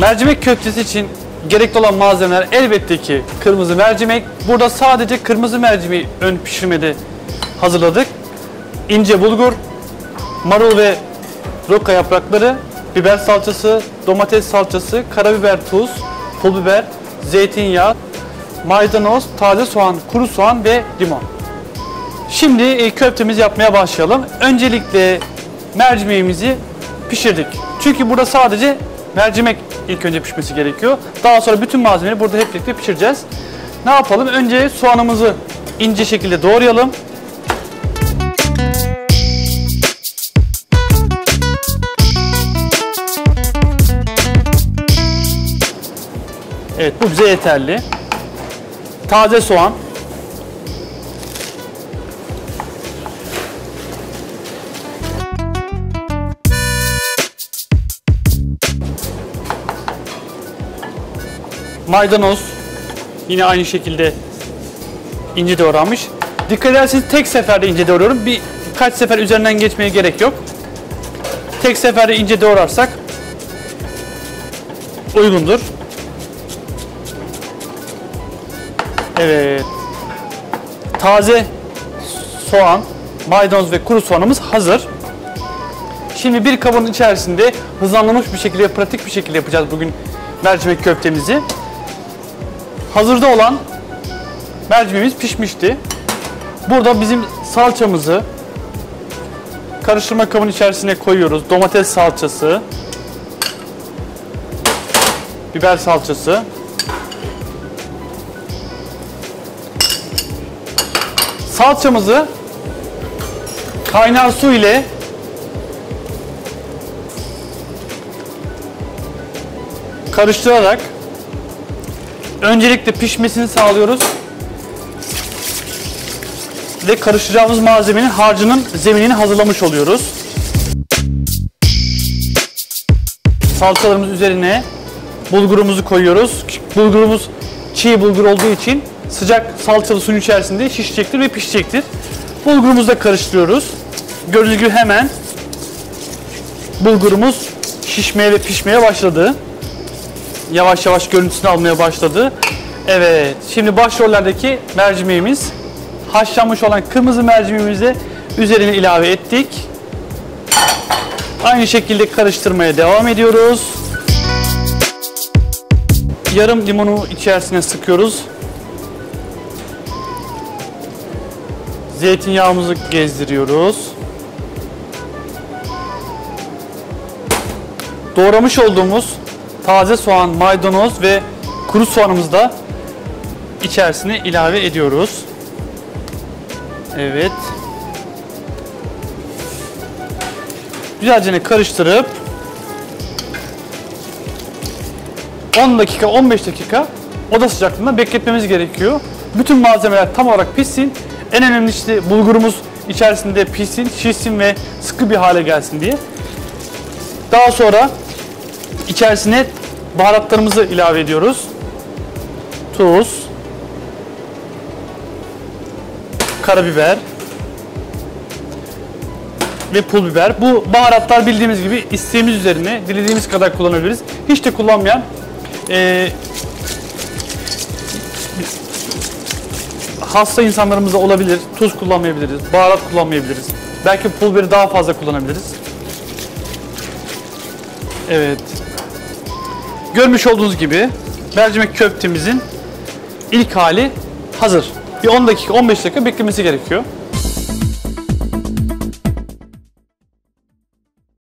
Mercimek köftesi için gerekli olan malzemeler elbette ki kırmızı mercimek. Burada sadece kırmızı mercimeği ön pişirmede hazırladık. İnce bulgur, marul ve roka yaprakları, biber salçası, domates salçası, karabiber, tuz, pul biber, zeytinyağı, maydanoz, taze soğan, kuru soğan ve limon. Şimdi e, köftemizi yapmaya başlayalım. Öncelikle mercimeğimizi pişirdik. Çünkü burada sadece mercimek ilk önce pişmesi gerekiyor. Daha sonra bütün malzemeleri burada hep birlikte pişireceğiz. Ne yapalım? Önce soğanımızı ince şekilde doğrayalım. Evet bu bize yeterli. Taze soğan. Maydanoz. Yine aynı şekilde ince doğranmış. Dikkat ederseniz tek seferde ince doğruyorum. Bir kaç sefer üzerinden geçmeye gerek yok. Tek seferde ince doğrarsak uygundur. Evet. Taze soğan, maydanoz ve kuru soğanımız hazır. Şimdi bir kabın içerisinde hızlanmış bir şekilde, pratik bir şekilde yapacağız bugün mercimek köftemizi. Hazırda olan mercimeğimiz pişmişti. Burada bizim salçamızı karıştırma kabının içerisine koyuyoruz. Domates salçası, biber salçası, salçamızı kaynar su ile karıştırarak öncelikle pişmesini sağlıyoruz. Ve karıştıracağımız malzemenin harcının zeminini hazırlamış oluyoruz. Salçalarımız üzerine bulgurumuzu koyuyoruz. Bulgurumuz çiğ bulgur olduğu için sıcak salçalı suyun içerisinde şişecektir ve pişecektir. Bulgurumuzu da karıştırıyoruz. Gördüğünüz gibi hemen bulgurumuz şişmeye ve pişmeye başladı. Yavaş yavaş görüntüsünü almaya başladı. Evet, şimdi başrollerdeki mercimeğimiz haşlanmış olan kırmızı mercimeğimizi üzerine ilave ettik. Aynı şekilde karıştırmaya devam ediyoruz. Yarım limonu içerisine sıkıyoruz. Zeytinyağımızı gezdiriyoruz. Doğramış olduğumuz taze soğan, maydanoz ve kuru soğanımızı da içerisine ilave ediyoruz. Evet. Güzelce karıştırıp 10 dakika 15 dakika oda sıcaklığında bekletmemiz gerekiyor. Bütün malzemeler tam olarak pişsin. En önemlisi bulgurumuz içerisinde pişsin, şişsin ve sıkı bir hale gelsin diye. Daha sonra içerisine baharatlarımızı ilave ediyoruz. Tuz, karabiber ve pul biber. Bu baharatlar bildiğimiz gibi isteğimiz üzerine dilediğimiz kadar kullanabiliriz. Hiç de kullanmayan e, hasta insanlarımız da olabilir. Tuz kullanmayabiliriz, baharat kullanmayabiliriz. Belki pul biberi daha fazla kullanabiliriz. Evet. Görmüş olduğunuz gibi mercimek köftemizin ilk hali hazır. Bir 10 dakika 15 dakika beklemesi gerekiyor.